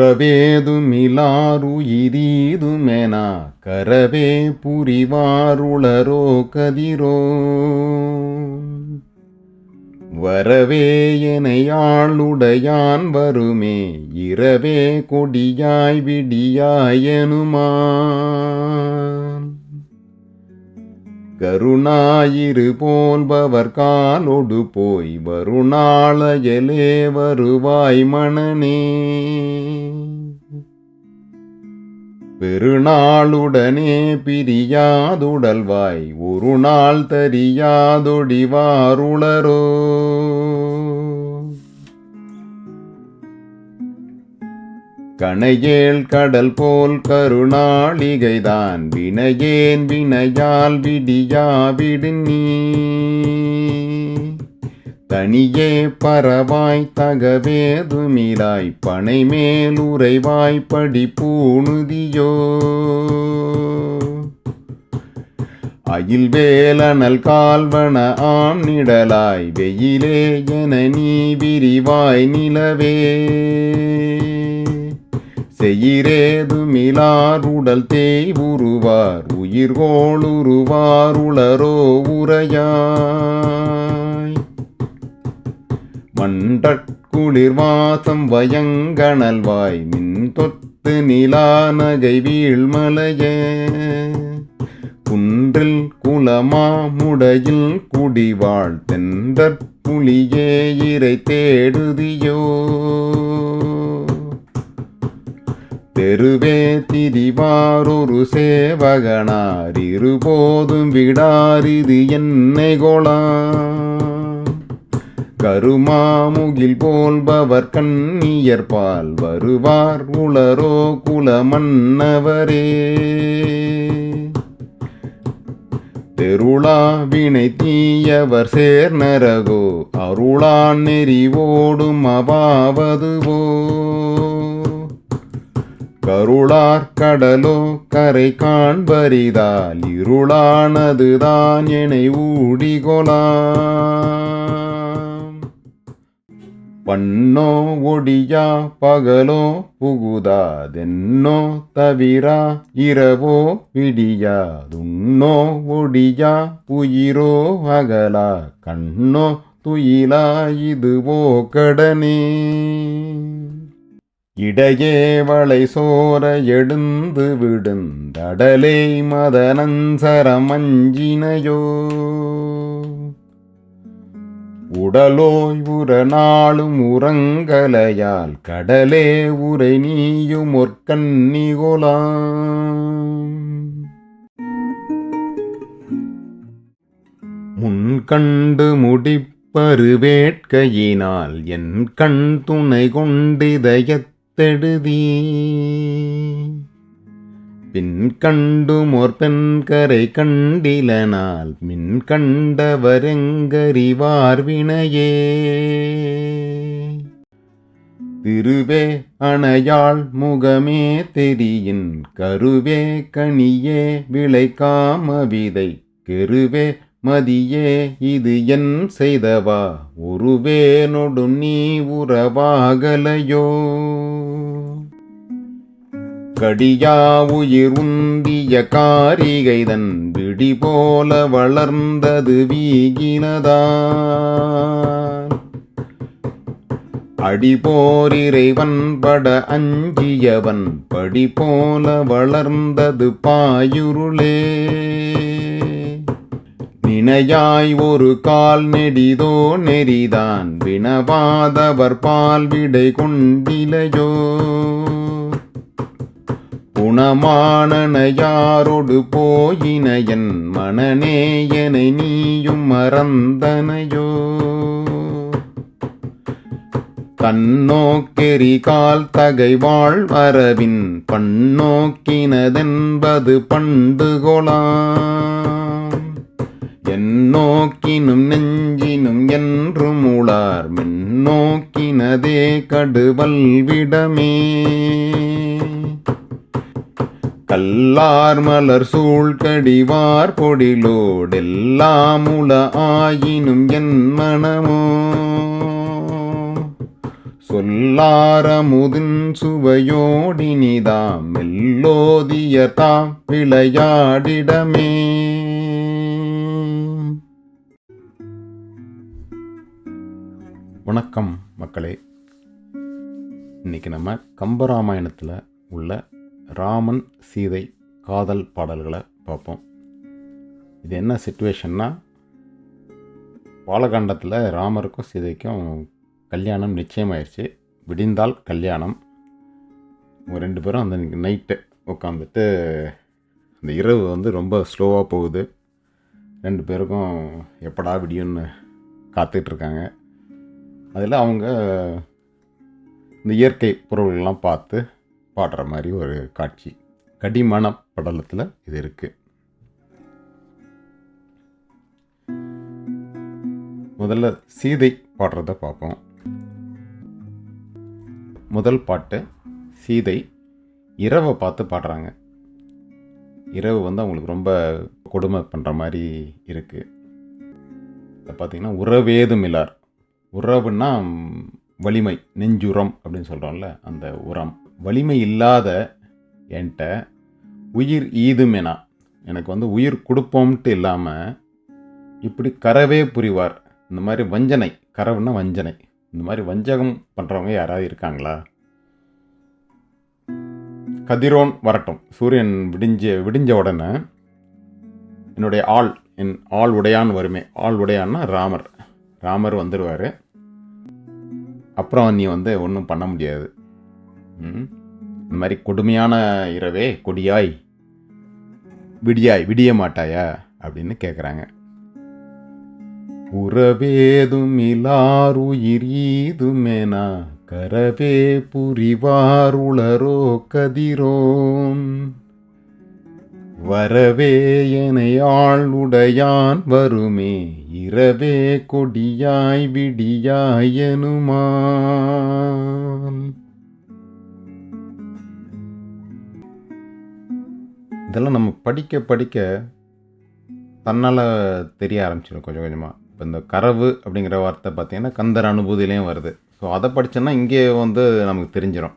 உறவேதுமிலாருயிரீதுமென கரவே புரிவாருளரோ கதிரோ. வரவே எனையாளுடையான் வருமே இரவே கொடியாய் விடியாயனுமா கருணாயிரு போல்பவர் காலொடு போய் வருணாளயலே வருவாய் மணனே. பெருநாளுடனே பிரியாதுடல்வாய் ஒரு நாள் தரியாதொடிவாருளரோ. கணையேல் கடல் போல் கருணாளிகைதான். வினையேன் வினையால் விடியாவிடு நீ. தனியே பரவாய் தகவேதுமிராய் பனை மேல் உறைவாய் படிப்பூணுதியோ. அயில் வேலனல் கால்வன ஆம் நிடலாய் வெயிலே என நீ விரிவாய் நிலவே. செயிரேதுமிலார் உடல் தேய் உருவார் உயிர்கோள் உருவார் உளரோ உரையாய். மண்டற்குளிர் வாசம் வயங்கணல்வாய் மின் தொத்து நிலா நகை வீழ்மலையே குன்றில் குலமா முடையில் குடிவாழ் தென்றற் புலியே இறை தேடுதியோ. பெருவே திரிவாரொரு சேவகனார் இருபோதும் விடாரிது என்னை கொளாம் கருமாமுகில் போல்பவர் கண்ணியற்பால் வருவார் உளரோ குலமன்னவரே. தெருளா வினை தீயவர் சேர் நரகோ அருளான் நெறிவோடும் அவாவதுவோ. கருளார் கடலோ கரை காண்பரிதால் இருளானதுதான் என்னை ஊடிகொலாம் பண்ணோ ஒடியா பகலோ புகுதாதென்னோ தவிரா இரவோ விடியாதுண்ணோ ஒடியா உயிரோ அகலா கண்ணோ துயிலா இதுவோ கடனே. இடையே வளை சோர எழுந்து விடுந்தடலே மதனஞ்சரமஞ்சினையோ உடலோய் உற நாளும் உறங்கலையால் கடலே உரை நீயும் ஒற்கண்ணிகொலாம் முன்கண்டு முடிப்பருவேட்கையினால் என் கண் துணை கொண்டிதயத் கொண்டிதயத்தெழுதி பின் கண்டும் ஓர் பெண்கரை கண்டிலனால் மின் கண்டவரெங்கறிவார் வினையே திருவே அணையாள் முகமே தெரியின் கருவே கனியே விளைக்காம விதை கெருவே மதியே இது என் செய்தவா ஒருவேனொடு நீ உறவாகலையோ. கடியாவுயிர் உந்திய காரிகைதன் விடி போல வளர்ந்தது வீகினதான் அடிபோர் இறைவன் பட அஞ்சியவன் படி போல வளர்ந்தது பாயுருளே. நினையாய் ஒரு கால் நெடிதோ நெறிதான் வினவாதவர் பால் விடை கொண்டிலையோ. குணமானன யாரொடு போயினையன் மனநேயனை நீயும் மறந்தனையோ? கண்ணோக்கெறி கால் தகை வாழ்வரவின் பன்னோக்கினதென்பது பண்டுகொளாம் என்னோக்கினும் நெஞ்சினும் என்றும் உளார் மென்னோக்கினதே கடுவல் விடமே? கல்லார் மலர் சூழ்கடிவார் பொடிலோடெல்லாம் உல ஆயினும் என் மனமோ. சொல்லாரமுதின் சுவையோடினிதாம் மெல்லோதியதாம் விளையாடிடமே. வணக்கம் மக்களே. இன்னைக்கு நம்ம கம்பராமாயணத்தில் உள்ள ராமன் சீதை காதல் பாடல்களை பார்ப்போம். இது என்ன சுச்சுவேஷன்னா பாலகாண்டத்தில் ராமருக்கும் சீதைக்கும் கல்யாணம் நிச்சயமாயிருச்சு. விடிந்தால் கல்யாணம். அவங்க ரெண்டு பேரும் அந்த நைட்டு உட்காந்துட்டு அந்த இரவு வந்து ரொம்ப ஸ்லோவாக போகுது. ரெண்டு பேருக்கும் எப்படா விடியும்னு காத்துட்ருக்காங்க அதில் அவங்க இந்த இயற்கை பொருள்கள்லாம் பார்த்து பாடுற மாதிரி ஒரு காட்சி. கடிமான படலத்தில் இது இருக்குது முதல்ல சீதை பாடுறத பார்ப்போம். முதல் பாட்டு சீதை இரவை பார்த்து பாடுறாங்க. இரவு வந்து அவங்களுக்கு ரொம்ப கொடுமை பண்ணுற மாதிரி இருக்குது இதை பார்த்திங்கன்னா உறவேதும் இல்லார் உறவுன்னா வலிமை நெஞ்சுரம் அப்படின்னு சொல்கிறோம்ல அந்த உரம். வலிமை இல்லாத என்கிட்ட உயிர் ஈதுமெனா. எனக்கு வந்து உயிர் கொடுப்போம்ட்டு இல்லாமல் இப்படி கரவே புரிவார். இந்த மாதிரி வஞ்சனை கரவுன்னா வஞ்சனை. இந்த மாதிரி வஞ்சகம் பண்ணுறவங்க யாராவது இருக்காங்களா? கதிரோன் வரட்டும். சூரியன் விடிஞ்ச விடிஞ்ச உடனே என்னுடைய ஆள் என் ஆள் உடையான் வருமே. ஆள் உடையான்னா ராமர். ராமர் வந்துடுவார் அப்புறம் நீ வந்து ஒன்றும் பண்ண முடியாது. இந்த மாதிரி கொடுமையான இரவே கொடியாய் விடியாய் விடிய மாட்டாயா? அப்படின்னு கேட்குறாங்க உறவேதும் இலாருயிர் ஈதுமெனா கரவே புரிவார் உளரோ கதிரோன் வரவே எனை உடையான் வருமே இரவே கொடியாய் விடியாய் எனுமால். இதெல்லாம் நம்ம படிக்க படிக்க தன்னால் தெரிய ஆரம்பிச்சிடும் கொஞ்சம் கொஞ்சமாக இப்போ இந்த கரவு அப்படிங்கிற வார்த்தை பார்த்திங்கன்னா கந்தர் அனுபூதியிலையும் வருது. ஸோ அதை படித்தோன்னா இங்கே வந்து நமக்கு தெரிஞ்சிடும்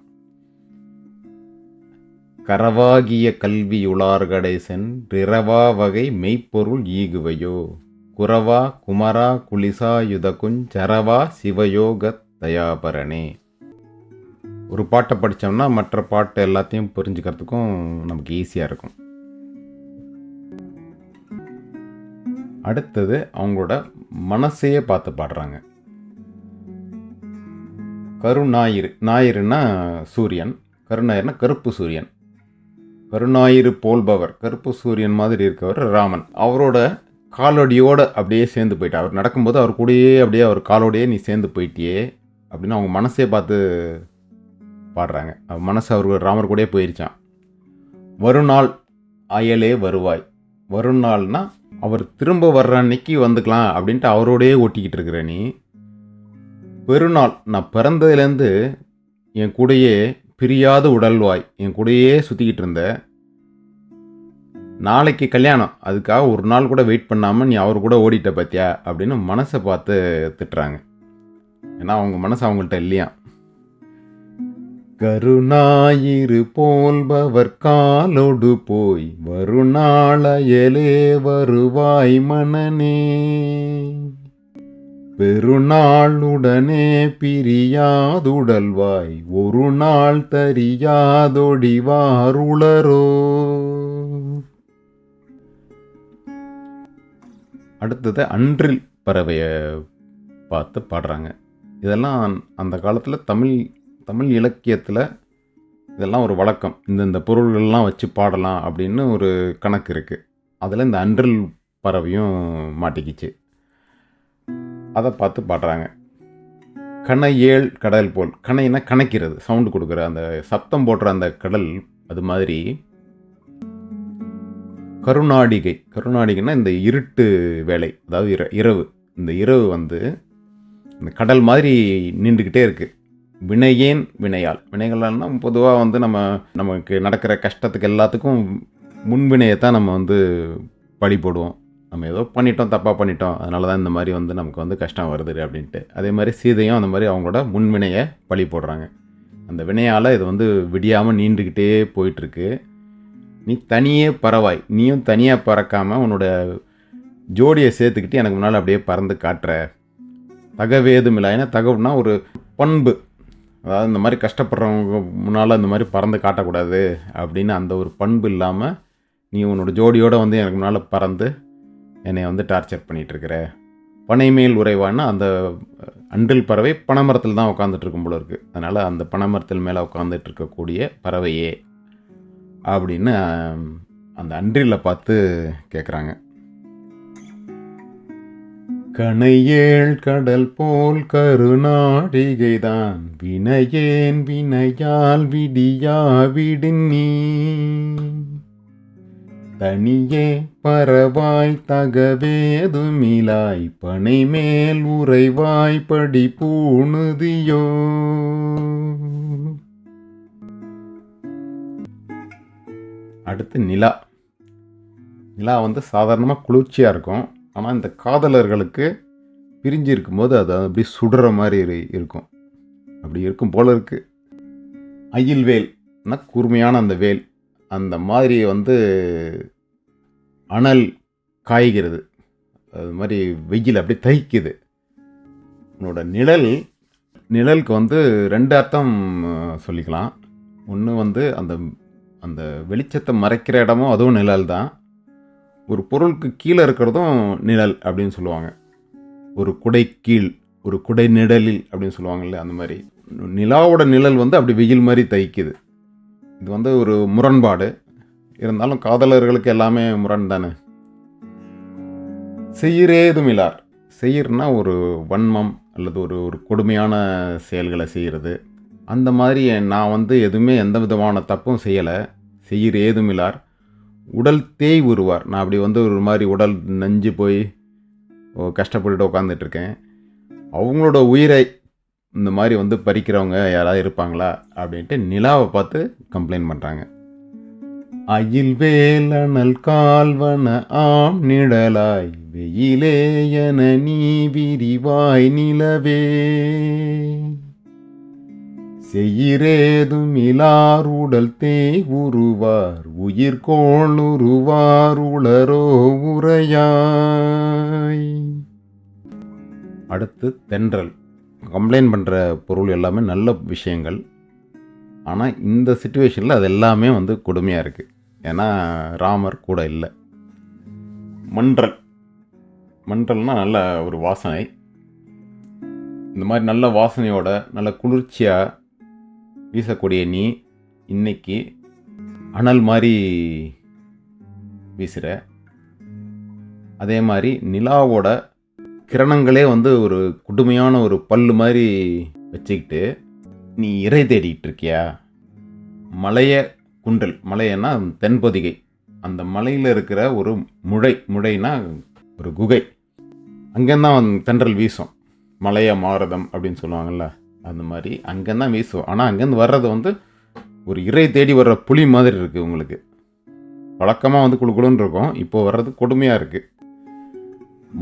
கரவாகிய கல்வி கல்வியுளார்கடை சென்றிரவா வகை மெய்ப்பொருள் ஈகுவையோ? குரவா குமரா குளிசா யுதகுஞ் சரவா சிவயோக தயாபரணே. ஒரு பாட்டை படித்தோம்னா மற்ற பாட்டு எல்லாத்தையும் புரிஞ்சுக்கிறதுக்கும் நமக்கு ஈஸியாக இருக்கும். அடுத்தது அவங்களோட மனசையே பார்த்து பாடுறாங்க. கருஞாயிறு ஞாயிறுனா சூரியன் கருஞாயிறுனா கருப்பு சூரியன். கருணாயிறு போல்பவர் கருப்பு சூரியன் மாதிரி இருக்கவர் ராமன். அவரோட காலோடியோடு அப்படியே சேர்ந்து போயிட்டா அவர் நடக்கும்போது அவர் கூடயே அப்படியே அவர் காலோடையே நீ சேர்ந்து போயிட்டியே அப்படின்னு அவங்க மனசே பார்த்து பாடுறாங்க. அவர் மனசு அவர் ராமர் கூடயே போயிருச்சான் வருநாள் அயலே வருவாய். வருநாள்னால் அவர் திரும்ப வர்ற அன்னைக்கு வந்துக்கலாம் அப்படின்ட்டு அவரோடயே ஓட்டிக்கிட்டு இருக்கிற நீ. பெருநாள் நான் பிறந்ததுலேருந்து என் கூடயே பிரியாத உடல்வாய் என் கூடயே சுற்றிக்கிட்டு இருந்த. நாளைக்கு கல்யாணம் அதுக்காக ஒரு நாள் கூட வெயிட் பண்ணாமல் நீ அவர் கூட ஓடிட்ட பார்த்தியா அப்படின்னு மனசை பார்த்து திட்டுறாங்க. ஏன்னா அவங்க மனசு அவங்கள்ட்ட இல்லையா கருணாயிரு போல்பவர் காலொடு போய் வருநாளையலே வருவாய் மனனே பெருநாளுடனே பிரியாதுடல்வாய் ஒரு நாள் தரியாதொடிவாருளரோ. அடுத்தது அன்றில் பறவையை பார்த்து பாடுறாங்க. இதெல்லாம் அந்த காலத்தில் தமிழ் தமிழ் இலக்கியத்தில் இதெல்லாம் ஒரு வழக்கம். இந்தந்த பொருள்கள்லாம் வச்சு பாடலாம் அப்படின்னு ஒரு கணக்கு இருக்குது அதில் இந்த அன்றில் பறவையும் மாட்டிக்கிச்சு. அதை பார்த்து பாடுறாங்க. கணை ஏழ் கடல் போல். கணைனா கணக்கிறது சவுண்டு கொடுக்குற அந்த சப்தம் போடுற அந்த கடல் அது மாதிரி. கருணாடிகை கருணாடிகைன்னா இந்த இருட்டு வேலை. அதாவது இர இரவு. இந்த இரவு வந்து இந்த கடல் மாதிரி நின்றுக்கிட்டே இருக்குது வினையேன் வினையால். வினைகள்னா பொதுவாக வந்து நம்ம நமக்கு நடக்கிற கஷ்டத்துக்கு எல்லாத்துக்கும் முன்வினையை தான் நம்ம வந்து பழி போடுவோம். நம்ம ஏதோ பண்ணிட்டோம் தப்பாக பண்ணிட்டோம் அதனால தான் இந்த மாதிரி வந்து நமக்கு வந்து கஷ்டம் வருது அப்படின்ட்டு. அதே மாதிரி சீதையும் அந்த மாதிரி அவங்களோட முன்வினையை பழி போடுறாங்க. அந்த வினையால் இது வந்து விடியாமல் நீண்டுக்கிட்டே போயிட்டுருக்கு. நீ தனியே பறவாய். நீயும் தனியாக பறக்காமல் உன்னோட ஜோடியை சேர்த்துக்கிட்டு எனக்கு முன்னால் அப்படியே பறந்து காட்டுற. தகவேதும் இல்லை ஏன்னா தகவுனா ஒரு பண்பு. அதாவது இந்த மாதிரி கஷ்டப்படுறவங்க முன்னால் இந்த மாதிரி பறந்து காட்டக்கூடாது அப்படின்னு அந்த ஒரு பண்பு இல்லாமல் நீ உன்னோட ஜோடியோடு வந்து எனக்கு முன்னால் பறந்து என்னை வந்து டார்ச்சர் பண்ணிகிட்ருக்கிற பனைமேல் பனை உறைவான்னா அந்த அன்றில் பறவை பனைமரத்தில் தான் உட்காந்துட்ருக்கும் போல இருக்குது அதனால் அந்த பனைமரத்தில் மேலே உட்காந்துட்டு இருக்கக்கூடிய பறவையே அப்படின்னு அந்த அன்றில பார்த்து கேட்குறாங்க கணையேள் கடல் போல் கருணாடிகைதான் வினையேன் வினையால் விடியா நீ. தனியே பரவாய் தகவேதுமிலாய் பனை மேல் உறைவாய் படி பூணுதியோ அடுத்து நிலா. நிலா வந்து சாதாரணமாக குளிர்ச்சியாக இருக்கும். ஆனால் இந்த காதலர்களுக்கு பிரிஞ்சு இருக்கும்போது அது அப்படி சுடுற மாதிரி இருக்கும். அப்படி இருக்கும் போல இருக்குது அயில் வேல்னா கூர்மையான அந்த வேல். அந்த மாதிரி வந்து அனல் காய்கிறது. அது மாதிரி வெயில் அப்படி தைக்குது உன்னோட நிழல் நிழலுக்கு வந்து ரெண்டு அர்த்தம் சொல்லிக்கலாம். ஒன்று வந்து அந்த அந்த வெளிச்சத்தை மறைக்கிற இடமும் அதுவும் நிழல் தான் ஒரு பொருளுக்கு கீழே இருக்கிறதும் நிழல் அப்படின்னு சொல்லுவாங்க. ஒரு குடை கீழ் ஒரு குடை நிழலில் அப்படின்னு சொல்லுவாங்கல்ல அந்த மாதிரி. நிலாவோட நிழல் வந்து அப்படி வெயில் மாதிரி தைக்குது. இது வந்து ஒரு முரண்பாடு. இருந்தாலும் காதலர்களுக்கு எல்லாமே முரண் தானே. செய்யறேதுமில்லார் செய்யறனா ஒரு வன்மம் அல்லது ஒரு ஒரு கொடுமையான செயல்களை செய்கிறது அந்த மாதிரி நான் வந்து எதுவுமே எந்த விதமான தப்பும் செய்யலை. செய்யற உடல் தேய் உருவார். நான் அப்படி வந்து ஒரு மாதிரி உடல் நஞ்சு போய் ஓ, கஷ்டப்பட்டுட்டு உட்காந்துட்டு இருக்கேன் அவங்களோட உயிரை இந்த மாதிரி வந்து பறிக்கிறவங்க யாராவது இருப்பாங்களா? அப்படின்ட்டு நிலாவை பார்த்து கம்ப்ளைண்ட் பண்ணுறாங்க அயில் வேலனல் கால்வன ஆம் நிழலாய் வெயிலே என நீ விரிவாய் நிலவே. செய்யிரேதும் இலார் உடல் தேய் உருவார் உயிர்கோள் உருவார் உளரோ உரையாய். அடுத்து தென்றல். கம்ப்ளைண்ட் பண்ணுற பொருள் எல்லாமே நல்ல விஷயங்கள். ஆனால் இந்த சுச்சுவேஷனில் அது எல்லாமே வந்து கொடுமையாக இருக்குது ஏன்னா ராமர் கூட இல்லை. மன்றல். மன்றல்னால் நல்ல ஒரு வாசனை. இந்த மாதிரி நல்ல வாசனையோட நல்ல குளிர்ச்சியாக வீசக்கூடிய நீ இன்னைக்கு அனல் மாதிரி வீசுகிற அதே மாதிரி நிலாவோட கிரணங்களே வந்து ஒரு கொடுமையான ஒரு பல்லு மாதிரி வச்சுக்கிட்டு நீ இறை தேடிக்கிட்டு இருக்கியா? மலைய குன்றல் மலையன்னா தென்பொதிகை. அந்த மலையில் இருக்கிற ஒரு முழை முழைனா ஒரு குகை. அங்கேருந்தான் தென்றல் வீசும். மலைய மாரதம் அப்படின்னு சொல்லுவாங்கள்ல அந்த மாதிரி அங்கேருந்தான் வீசுவோம். ஆனால் அங்கேருந்து வர்றது வந்து ஒரு இறை தேடி வர்ற புலி மாதிரி இருக்குது உங்களுக்கு. வழக்கமாக வந்து குழுக்குழுன்னு இருக்கும். இப்போ வர்றது கொடுமையாக இருக்குது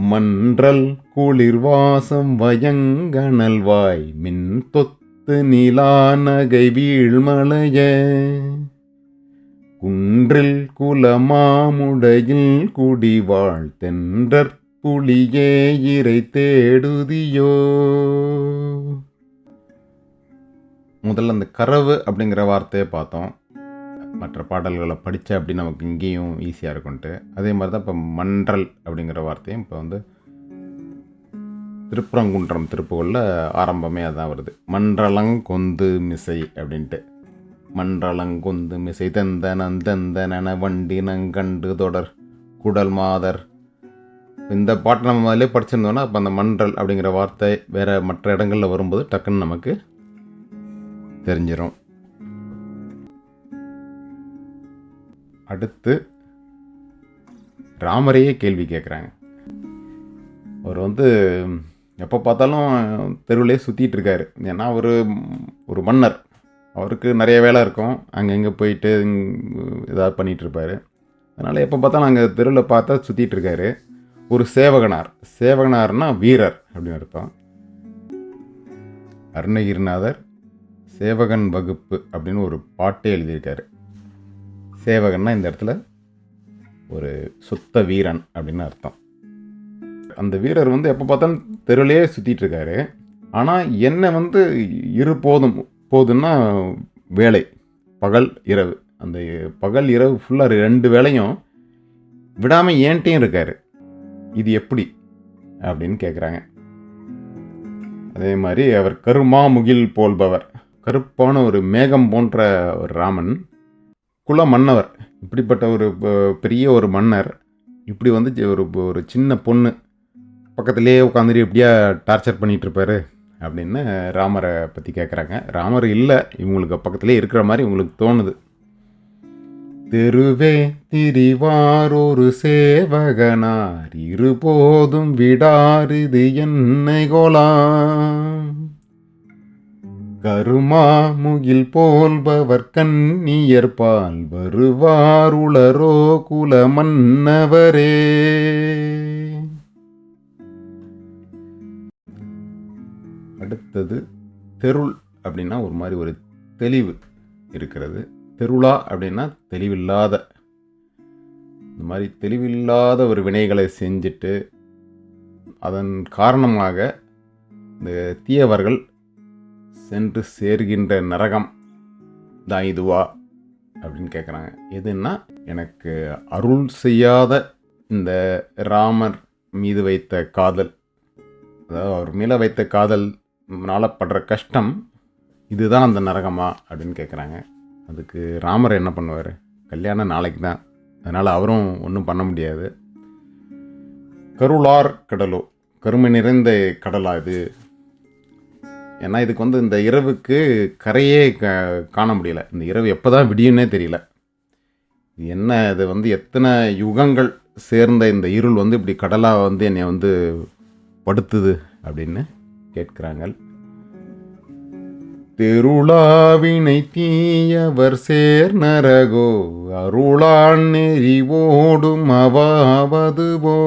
மன்றல் குளிர் வாசம் வயங்கணல் வாய் மின் தொத்து நிலா நகை வீழ்மலைய குன்றில் குலமாமுடையில் குடிவாழ் தென்றற் புலியே இறை தேடுதியோ. முதல்ல அந்த கரவு அப்படிங்கிற வார்த்தையை பார்த்தோம். மற்ற பாடல்களை படித்த அப்படி நமக்கு இங்கேயும் ஈஸியாக இருக்கும்ன்ட்டு. அதே மாதிரி தான் இப்போ மன்றல் அப்படிங்கிற வார்த்தையும் இப்போ வந்து திருப்பரங்குன்றம் திருப்புகளில் ஆரம்பமே அதான் வருது. மன்றலங்கொந்து மிசை அப்படின்ட்டு. மன்றலங்கொந்து மிசை தெந்தனன் நன வண்டி நங்கண்டு தொடர் குடல் மாதர். இந்த பாட்டை நம்ம அதிலே படிச்சிருந்தோன்னா அப்போ அந்த மன்றல் அப்படிங்கிற வார்த்தை வேறு மற்ற இடங்களில் வரும்போது டக்குன்னு நமக்கு தெரிஞ்சிடும் அடுத்து ராமரையே கேள்வி கேட்குறாங்க அவர் வந்து எப்போ பார்த்தாலும் தெருவிலே சுற்றிட்டு இருக்காரு. ஏன்னா அவர் ஒரு மன்னர். அவருக்கு நிறைய வேலை இருக்கும். அங்கங்கே போயிட்டு ஏதாவது பண்ணிகிட்ருப்பார் அதனால் எப்போ பார்த்தாலும் அங்கே தெருவில் பார்த்தா சுற்றிட்டுருக்காரு ஒரு சேவகனார். சேவகனார்னா வீரர் அப்படின்னு அர்த்தம். அருணகிரிநாதர் சேவகன் வகுப்பு அப்படின்னு ஒரு பாட்டே எழுதியிருக்காரு. சேவகன்னா இந்த இடத்துல ஒரு சுத்த வீரன் அப்படின்னு அர்த்தம். அந்த வீரர் வந்து எப்போ பார்த்தாலும் தெருவிலேயே சுற்றிட்டு இருக்காரு. ஆனால் என்ன வந்து இரு போதும் போதுன்னா வேலை பகல் இரவு. அந்த பகல் இரவு ஃபுல்லாக ரெண்டு வேலையும் விடாமல் ஏன்ட்டையும் இருக்கார். இது எப்படி அப்படின்னு கேட்குறாங்க அதே மாதிரி அவர் கருமா முகில் போல்பவர். கருப்பான ஒரு மேகம் போன்ற ஒரு ராமன் குல மன்னவர் இப்படிப்பட்ட ஒரு பெரிய ஒரு மன்னர் இப்படி வந்து ஒரு ஒரு சின்ன பொண்ணு பக்கத்துலேயே உட்காந்துட்டு இப்படியா டார்ச்சர் பண்ணிட்டு இருப்பாரு அப்படின்னு ராமரை பற்றி கேட்குறாங்க ராமர் இல்லை இவங்களுக்கு பக்கத்துலேயே இருக்கிற மாதிரி இவங்களுக்கு தோணுது. தெருவே திரிவாரொரு சேவகனார் இருபோதும் விடாரிது என்னை கோலா. கருமா முகில் போல்பவர் கண்ணியர்பால் வருவாருளரோ குல மன்னவரே அடுத்தது தெருள் அப்படின்னா ஒரு மாதிரி ஒரு தெளிவு இருக்கிறது. தெருளா அப்படின்னா தெளிவில்லாத இந்த மாதிரி தெளிவில்லாத ஒரு வினைகளை செஞ்சுட்டு அதன் காரணமாக இந்த தீயவர்கள் சென்று சேர்கின்ற நரகம். தான் இதுவா? அப்படின்னு கேட்குறாங்க எதுன்னா எனக்கு அருள் செய்யாத இந்த ராமர் மீது வைத்த காதல். அதாவது அவர் மேலே வைத்த காதல்னால படுற கஷ்டம் இதுதான் அந்த நரகமா? அப்படின்னு கேட்குறாங்க அதுக்கு ராமர் என்ன பண்ணுவார்? கல்யாணம் நாளைக்கு தான். அதனால் அவரும் ஒன்றும் பண்ண முடியாது. கருளார் கடலோ. கருமை நிறைந்த கடலா இது? ஏன்னா இதுக்கு வந்து இந்த இரவுக்கு கரையே க காண முடியல. இந்த இரவு எப்போ தான் விடியுன்னே தெரியல என்ன இது வந்து எத்தனை யுகங்கள் சேர்ந்த இந்த இருள் வந்து இப்படி கடலாக வந்து என்னை வந்து படுத்துது அப்படின்னு கேட்குறாங்க. தெருளாவினை தீயவர் சேர் நரகோ அருளான் நெறி ஓடும் அவாவதுவோ.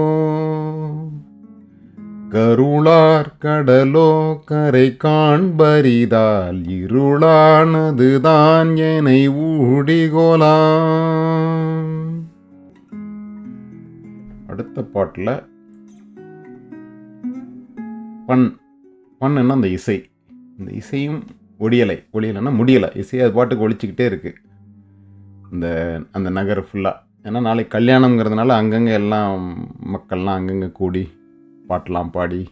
கருளார் கடலோ கரை காண்பரிதால் இருளானதுதான் என்னை ஊடிகோலா அடுத்த பாட்டில் பண் பண்ணுன்னா அந்த இசை. இந்த இசையும் ஒடியலை. ஒடியலைன்னா முடியலை. இசை அது பாட்டுக்கு ஒழிச்சிக்கிட்டே இருக்குது இந்த அந்த நகர் ஃபுல்லாக ஏன்னா நாளைக்கு கல்யாணங்கிறதுனால அங்கங்கே எல்லாம் மக்கள்லாம் அங்கங்கே கூடி பாட்டெலாம் பாடி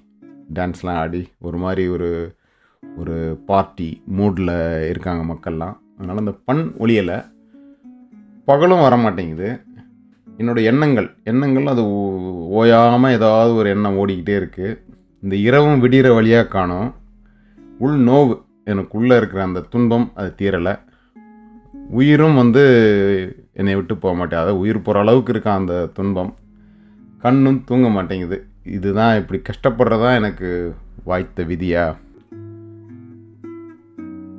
டான்ஸ்லாம் ஆடி ஒரு மாதிரி ஒரு ஒரு பார்ட்டி மூடில் இருக்காங்க மக்கள்லாம். அதனால் அந்த பண் ஒளியலை பகலும் வர மாட்டேங்குது என்னோடய எண்ணங்கள் எண்ணங்கள் அது ஓயாமல் ஏதாவது ஒரு எண்ணம் ஓடிக்கிட்டே இருக்குது இந்த இரவும் விடிகிற வழியாக காணும். உள் நோவு எனக்குள்ளே இருக்கிற அந்த துன்பம் அது தீரலை. உயிரும் வந்து என்னை விட்டு போக மாட்டேன் அதாவது உயிர் போகிற அளவுக்கு இருக்கான் அந்த துன்பம் கண்ணும் தூங்க மாட்டேங்குது. இதுதான் இப்படி கஷ்டப்படுறதா எனக்கு வாய்த்த விதியா?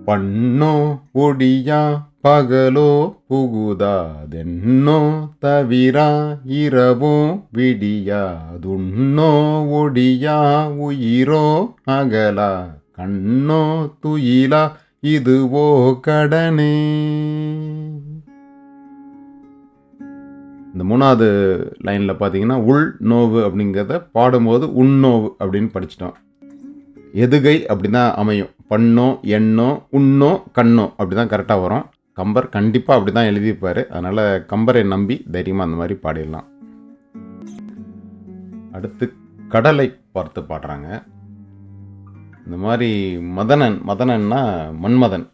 பண்ணோ ஒடியா பகலோ புகுதாதென்னோ தவிரா இரவோ விடியாதுண்ணோ ஒடியா உயிரோ அகலா கண்ணோ துயிலா இதுவோ கடனே. இந்த மூணாவது லைனில் பார்த்தீங்கன்னா உள் நோவு அப்படிங்கிறத பாடும்போது உண்ணோவு அப்படின்னு படிச்சிட்டோம் எதுகை அப்படி தான் அமையும். பண்ணோ எண்ணோ உண்ணோ கண்ணோ அப்படி தான் கரெக்டாக வரும். கம்பர் கண்டிப்பாக அப்படி தான் எழுதியிருப்பார். அதனால் கம்பரை நம்பி தைரியமாக அந்த மாதிரி பாடிடலாம். அடுத்து கடலை பார்த்து பாடுறாங்க. இந்த மாதிரி மதனன் மதனன்னா மன்மதன்.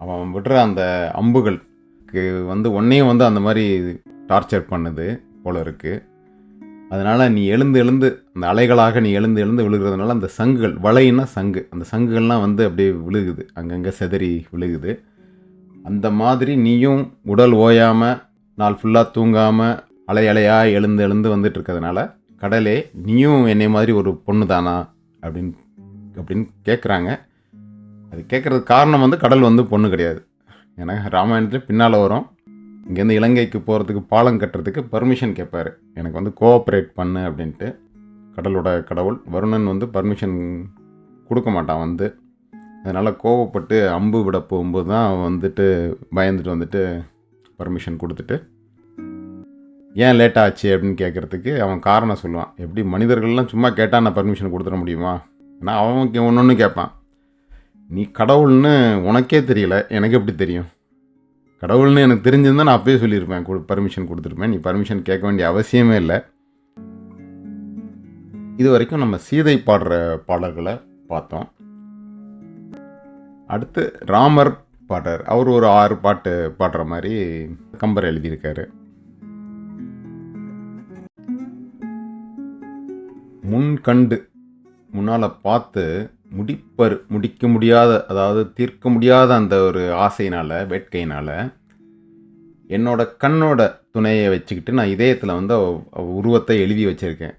அவன் விடுற அந்த அம்புகளுக்கு வந்து ஒன்றையும் வந்து அந்த மாதிரி டார்ச்சர் பண்ணுது போல இருக்குது அதனால் நீ எழுந்து எழுந்து அந்த அலைகளாக நீ எழுந்து எழுந்து விழுகிறதுனால அந்த சங்குகள் வலைன்னா சங்கு. அந்த சங்குகள்லாம் வந்து அப்படியே விழுகுது. அங்கங்கே செதறி விழுகுது. அந்த மாதிரி நீயும் உடல் ஓயாமல் நாள் ஃபுல்லாக தூங்காமல் அலை அலையாக எழுந்து எழுந்து வந்துட்டு இருக்கிறதுனால கடலே நீயும் என்னை மாதிரி ஒரு பொண்ணு தானா அப்படின்னு அப்படின்னு கேட்குறாங்க அது கேட்குறதுக்கு காரணம் வந்து கடல் வந்து பொண்ணு கிடையாது. ஏன்னா ராமாயணத்தில் பின்னால் வரும். இங்கேருந்து இலங்கைக்கு போகிறதுக்கு பாலம் கட்டுறதுக்கு பர்மிஷன் கேட்பார் எனக்கு வந்து கோஆப்ரேட் பண்ணு அப்படின்ட்டு. கடலோட கடவுள் வருணன் வந்து பர்மிஷன் கொடுக்க மாட்டான் வந்து. அதனால் கோவப்பட்டு அம்பு விட போகும்போது தான் அவன் வந்துட்டு பயந்துட்டு வந்துட்டு பர்மிஷன் கொடுத்துட்டு. ஏன் லேட் ஆச்சு அப்படின்னு கேட்குறதுக்கு அவன் காரணம் சொல்லுவான். எப்படி மனிதர்கள்லாம் சும்மா கேட்டால் நான் பர்மிஷன் கொடுத்துட முடியுமா? ஏன்னா அவன் ஒன்று ஒன்று கேட்பான் நீ கடவுள்னு உனக்கே தெரியல. எனக்கு எப்படி தெரியும்? கடவுள்னு எனக்கு தெரிஞ்சிருந்தா நான் அப்பயே சொல்லியிருப்பேன் கொடு பர்மிஷன் கொடுத்துருப்பேன். நீ பர்மிஷன் கேட்க வேண்டிய அவசியமே இல்லை. இது வரைக்கும் நம்ம சீதை பாடுற பாடல்களை பார்த்தோம். அடுத்து ராமர் பாடுறார். அவர் ஒரு ஆறு பாட்டு பாடுற மாதிரி கம்பர் எழுதியிருக்காரு. முன் கண்டு முன்னால் பார்த்து முடிப்பர் முடிக்க முடியாத அதாவது தீர்க்க முடியாத அந்த ஒரு ஆசையினால் வேட்கையினால் என்னோட கண்ணோட துணையை வச்சுக்கிட்டு நான் இதயத்தில் வந்து உருவத்தை எழுதி வச்சுருக்கேன்.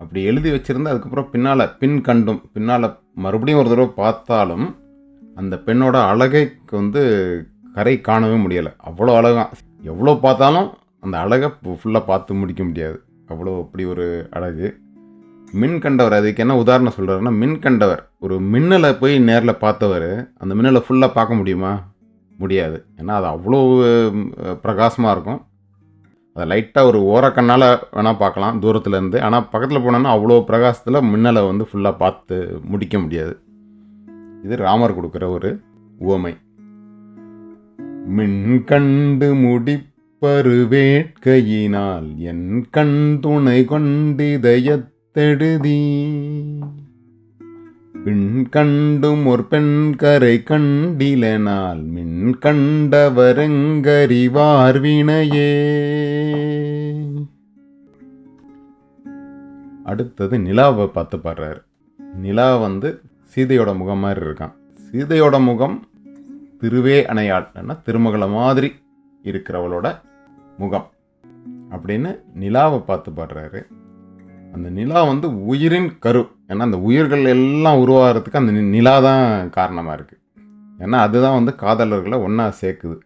அப்படி எழுதி வச்சுருந்து அதுக்கப்புறம் பின்னால் பின் கண்டும் பின்னால் மறுபடியும் ஒரு தடவை பார்த்தாலும் அந்த பெண்ணோட அழகைக்கு வந்து கரை காணவே முடியலை. அவ்வளோ அழகா எவ்வளோ பார்த்தாலும் அந்த அழகை ஃபுல்லாக பார்த்து முடிக்க முடியாது. அவ்வளோ அப்படி ஒரு அழகு. மின்கண்டவர் அதுக்கு என்ன உதாரணம் சொல்கிறாருன்னா மின் கண்டவர் ஒரு மின்னலை போய் நேரில் பார்த்தவர் அந்த மின்னலை ஃபுல்லாக பார்க்க முடியுமா? முடியாது. ஏன்னா அது அவ்வளோ பிரகாசமாக இருக்கும். அதை லைட்டாக ஒரு ஓரக்கண்ணால் வேணால் பார்க்கலாம் தூரத்துலேருந்து. ஆனால் பக்கத்தில் போனோன்னா அவ்வளோ பிரகாசத்தில் மின்னலை வந்து ஃபுல்லாக பார்த்து முடிக்க முடியாது. இது ராமர் கொடுக்குற ஒரு உவமை. மின் கண்டு முடிப்பரு வேட்கையினால் என் கண் துணை கொண்டிதயத்தெடுதி பின் கண்டும் ஒரு பெண் கரை கண்டிலனால் மின் கண்டவரங்கறிவார் வினையே அடுத்தது நிலாவை பார்த்து பாடுறாரு. நிலா வந்து சீதையோட முகம் மாதிரி இருக்கான். சீதையோட முகம் திருவே அணையாட்னா திருமகளை மாதிரி இருக்கிறவளோட முகம் அப்படின்னு நிலாவை பார்த்து பாடுறாரு. அந்த நிலா வந்து உயிரின் கரு. ஏன்னா அந்த உயிர்கள் எல்லாம் உருவாகிறதுக்கு அந்த நி- நிலா தான் காரணமாக இருக்குது ஏன்னா அதுதான் வந்து காதலர்களை ஒன்றா சேர்க்குது.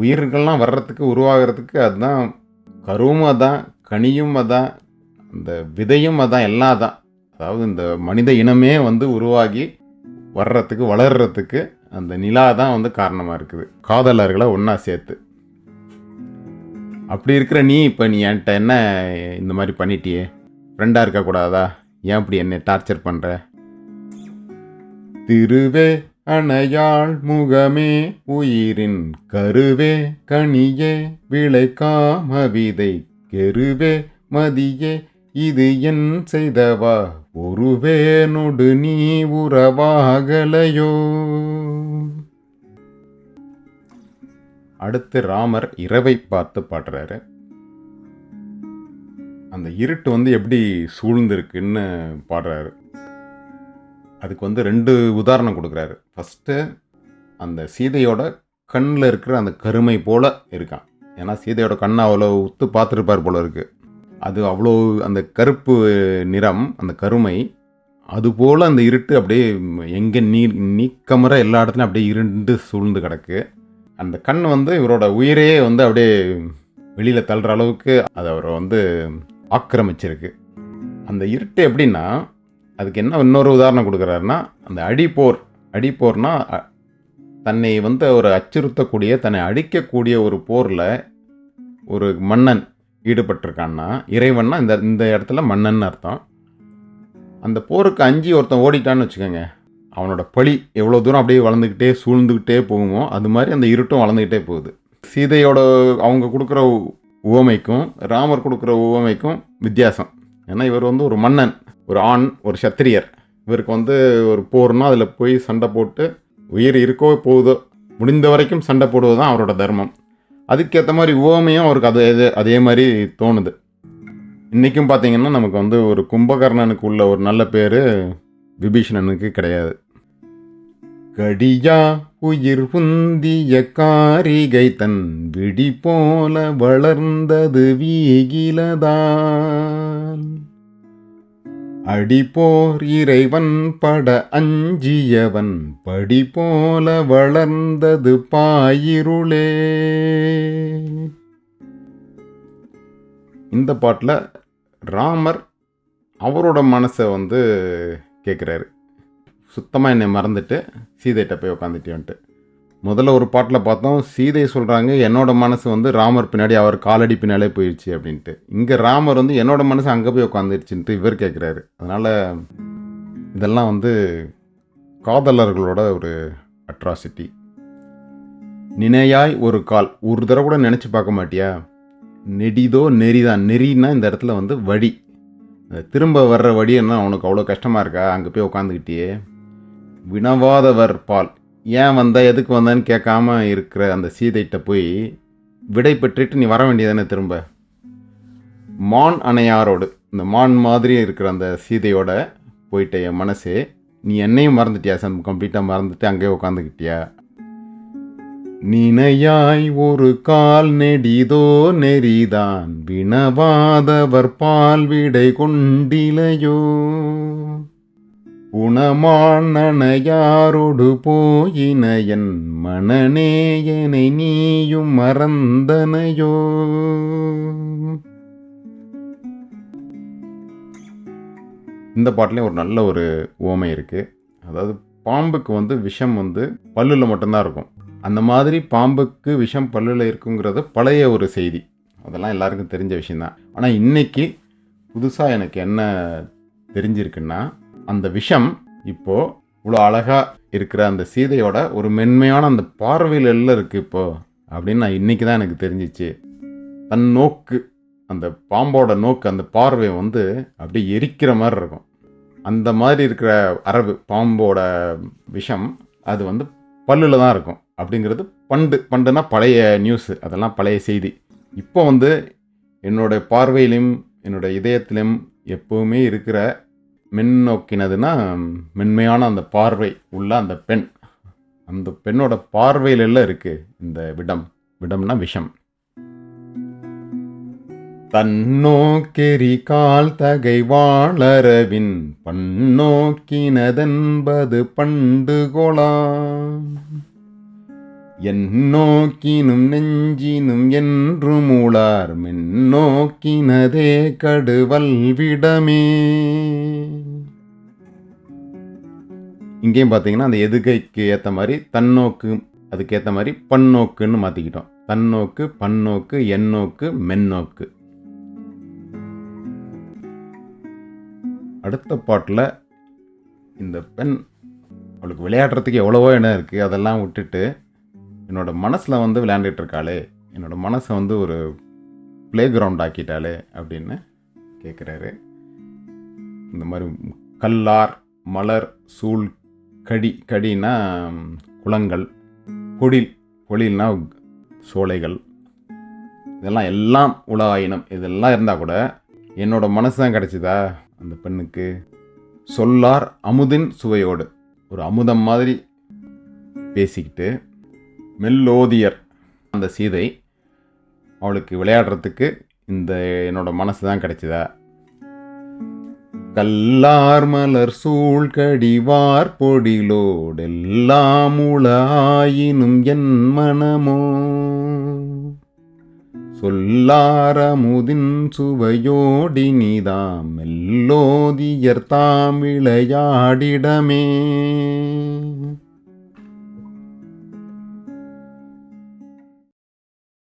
உயிர்கள்லாம் வர்றதுக்கு உருவாகிறதுக்கு அதுதான் கருவும் அதான் கனியும் அதான் அந்த விதையும் அதான் எல்லாம் தான் அதாவது இந்த மனித இனமே வந்து உருவாகி வர்றதுக்கு வளர்றதுக்கு அந்த நிலா தான் வந்து காரணமாக இருக்குது. காதலர்களை ஒன்றா சேர்த்து. அப்படி இருக்கிற நீ இப்போ நீ என்கிட்ட என்ன இந்த மாதிரி பண்ணிட்டியே? ஃப்ரெண்டாக இருக்கக்கூடாதா ஏன் இப்படி என்னை டார்ச்சர் பண்ணுற திருவே அணையாள் முகமே உயிரின் கருவே கனியே விளைக்காம விதை கெருவே மதியே இது என் செய்தவா? ஒருவேனொடு நீ உறவாகலையோ? அடுத்து ராமர் இரவை பார்த்து பாடுறாரு. அந்த இருட்டு வந்து எப்படி சூழ்ந்திருக்குன்னு பாடுறாரு. அதுக்கு வந்து ரெண்டு உதாரணம் கொடுக்குறாரு. ஃபஸ்ட்டு அந்த சீதையோட கண்ணில் இருக்கிற அந்த கருமை போல் இருக்கான். ஏன்னா சீதையோட கண்ணை அவ்வளோ உத்து பார்த்துருப்பார் போல் இருக்குது அது அவ்வளோ அந்த கருப்பு நிறம் அந்த கருமை அதுபோல் அந்த இருட்டு அப்படியே எங்கே நீ நீக்கமர எல்லா இடத்துலையும் அப்படியே இருண்டு சூழ்ந்து கிடக்கு. அந்த கண் வந்து இவரோட உயிரையே வந்து அப்படியே வெளியில் தள்ளுற அளவுக்கு அது அவரை வந்து ஆக்கிரமிச்சிருக்கு. அந்த இருட்டு எப்படின்னா அதுக்கு என்ன இன்னொரு உதாரணம் கொடுக்குறாருன்னா அந்த அடிப்போர் அடிப்போர்னா தன்னை வந்து ஒரு அச்சுறுத்தக்கூடிய தன்னை அடிக்கக்கூடிய ஒரு போரில் ஒரு மன்னன் ஈடுபட்டிருக்கான்னா இறைவன்னா இந்த இந்த இடத்துல மன்னன் அர்த்தம். அந்த போருக்கு அஞ்சு ஒருத்தன் ஓடிட்டான்னு வச்சுக்கோங்க. அவனோட பழி எவ்வளோ தூரம் அப்படியே வளர்ந்துக்கிட்டே சூழ்ந்துக்கிட்டே போகுமோ அது மாதிரி அந்த இருட்டும் வளர்ந்துக்கிட்டே போகுது. சீதையோட அவங்க கொடுக்குற உவமைக்கும் ராமர் கொடுக்குற உவமைக்கும் வித்தியாசம். ஏன்னா இவர் வந்து ஒரு மன்னன் ஒரு ஆண் ஒரு சத்திரியர். இவருக்கு வந்து ஒரு போர்னா அதில் போய் சண்டை போட்டு உயிர் இருக்கோ போகுதோ முடிந்த வரைக்கும் சண்டை போடுவது தான் அவரோட தர்மம். அதுக்கேற்ற மாதிரி உவமையும் அவருக்கு அது இது அதே மாதிரி தோணுது. இன்றைக்கும் பார்த்தீங்கன்னா நமக்கு வந்து ஒரு கும்பகர்ணனுக்கு உள்ள ஒரு நல்ல பேர் விபீஷணனுக்கு கிடையாது. கடியா உயிர் புந்திய காரிகை தன் விடி போல வளர்ந்தது வீகிலதான் அடிபோர் இறைவன் பட அஞ்சியவன் படி போல வளர்ந்தது பாயிருளே. இந்த பாட்டில் ராமர் அவரோட மனசை வந்து கேட்குறாரு சுத்தமாக என்னை மறந்துட்டு சீதைகிட்ட போய் உட்காந்துட்டேன்ட்டு முதல்ல ஒரு பாட்டில் பார்த்தோம் சீதை சொல்கிறாங்க என்னோட மனசு வந்து ராமர் பின்னாடி அவர் காலடி பின்னாலே போயிடுச்சு அப்படின்ட்டு. இங்கே ராமர் வந்து என்னோட மனசு அங்கே போய் உட்காந்துருச்சுன்ட்டு இவர் கேட்குறாரு அதனால் இதெல்லாம் வந்து காதலர்களோட ஒரு அட்ராசிட்டி நினையாய் ஒரு கால். ஒரு தடவை கூட நினச்சி பார்க்க மாட்டியா? நெடிதோ நெறிதான் நெறின்னா இந்த இடத்துல வந்து வழி. திரும்ப வர்ற வழி என்ன? அவனுக்கு அவ்வளோ கஷ்டமாக இருக்கா? அங்கே போய் உட்காந்துக்கிட்டே வினவாதவர் பால். ஏன் வந்த எதுக்கு வந்தேன்னு கேட்காம இருக்கிற அந்த சீதைகிட்ட போய் விடை பெற்றுட்டு நீ வர வேண்டியதானே திரும்ப? மான் அணையாரோடு இந்த மான் மாதிரி இருக்கிற அந்த சீதையோட போயிட்ட என் மனசே நீ என்னையும் மறந்துட்டியா சம் கம்ப்ளீட்டாக மறந்துட்டு அங்கேயே உட்காந்துக்கிட்டியா நினையாய் ஒரு கால் நெடிதோ நெறிதான் வினவாதவர் பால் விடை கொண்டிலையோ? உணமானனையாரோடு போயினயன் மனநேயனை நீயும் மறந்தனையோ? இந்த பாட்டிலே ஒரு நல்ல ஒரு ஓமை இருக்குது அதாவது பாம்புக்கு வந்து விஷம் வந்து பல்லில் மட்டும்தான் இருக்கும். அந்த மாதிரி பாம்புக்கு விஷம் பல்லில் இருக்குங்கிறது பழைய ஒரு செய்தி. அதெல்லாம் எல்லாருக்கும் தெரிஞ்ச விஷயந்தான் ஆனால் இன்னைக்கு புதுசாக எனக்கு என்ன தெரிஞ்சிருக்குன்னா அந்த விஷம் இப்போது இவ்வளோ அழகாக இருக்கிற அந்த சீதையோட ஒரு மென்மையான அந்த பார்வையில் எல்லாம் இருக்குது இப்போது அப்படின்னு நான் இன்றைக்கி தான் எனக்கு தெரிஞ்சிச்சு. தன் நோக்கு அந்த பாம்போட நோக்கு அந்த பார்வை வந்து அப்படியே எரிக்கிற மாதிரி இருக்கும். அந்த மாதிரி இருக்கிற அரபு பாம்போட விஷம் அது வந்து பல்லில் தான் இருக்கும். அப்படிங்கிறது பண்டு பண்டுனா பழைய நியூஸு அதெல்லாம் பழைய செய்தி. இப்போ வந்து என்னோட பார்வையிலும் என்னுடைய இதயத்திலும் எப்போவுமே இருக்கிற மின்னோக்கினதுன்னா மென்மையான அந்த பார்வை உள்ள அந்த பெண். அந்த பெண்ணோட பார்வையிலெல்லாம் இருக்குது இருக்கு இந்த விடம். விடம்னா விஷம். தன்னோக்கெறி கால் தகை வாழறவின் பன்னோக்கினதென்பது என் நோக்கினும் நெஞ்சினும் என்று மூளார் மென்னோக்கினதே கடுவல் விடமே. இங்கேயும் பார்த்தீங்கன்னா அந்த எதுகைக்கு ஏற்ற மாதிரி தன்னோக்கு அதுக்கேற்ற மாதிரி பன்னோக்குன்னு மாற்றிக்கிட்டோம் தன்னோக்கு பன்னோக்கு எண்ணோக்கு மென்னோக்கு. அடுத்த பாட்டில் இந்த பெண் அவளுக்கு விளையாடுறதுக்கு எவ்வளவோ இடம் இருக்குது அதெல்லாம் விட்டுட்டு என்னோட மனசில் வந்து விளையாண்டுட்டு இருக்காளே என்னோட மனசை வந்து ஒரு ப்ளே கிரவுண்ட் ஆக்கிட்டாளே அப்படின்னு கேட்குறாரு இந்த மாதிரி கல்லார் மலர் சூழ் கடி கடினா குளங்கள் பொழில் பொழில்னா சோலைகள். இதெல்லாம் எல்லாம் உலாயினம் இதெல்லாம் இருந்தால் கூட என்னோட மனசு தான் கிடச்சிதா? அந்த பெண்ணுக்கு சொல்லார் அமுதின் சுவையோடு. ஒரு அமுதம் மாதிரி பேசிக்கிட்டு மெல்லோதியர். அந்த சீதை அவளுக்கு விளையாடுறதுக்கு இந்த என்னோட மனசு தான் கிடைச்சதா? கல்லார் மலர் சூழ்கடிவார் பொடிலோடெல்லாம் உளாயினும் என் மனமோ? சொல்லாரமுதின் சுவையோடி நீதாம் மெல்லோதியர் தாம் விளையாடிடமே.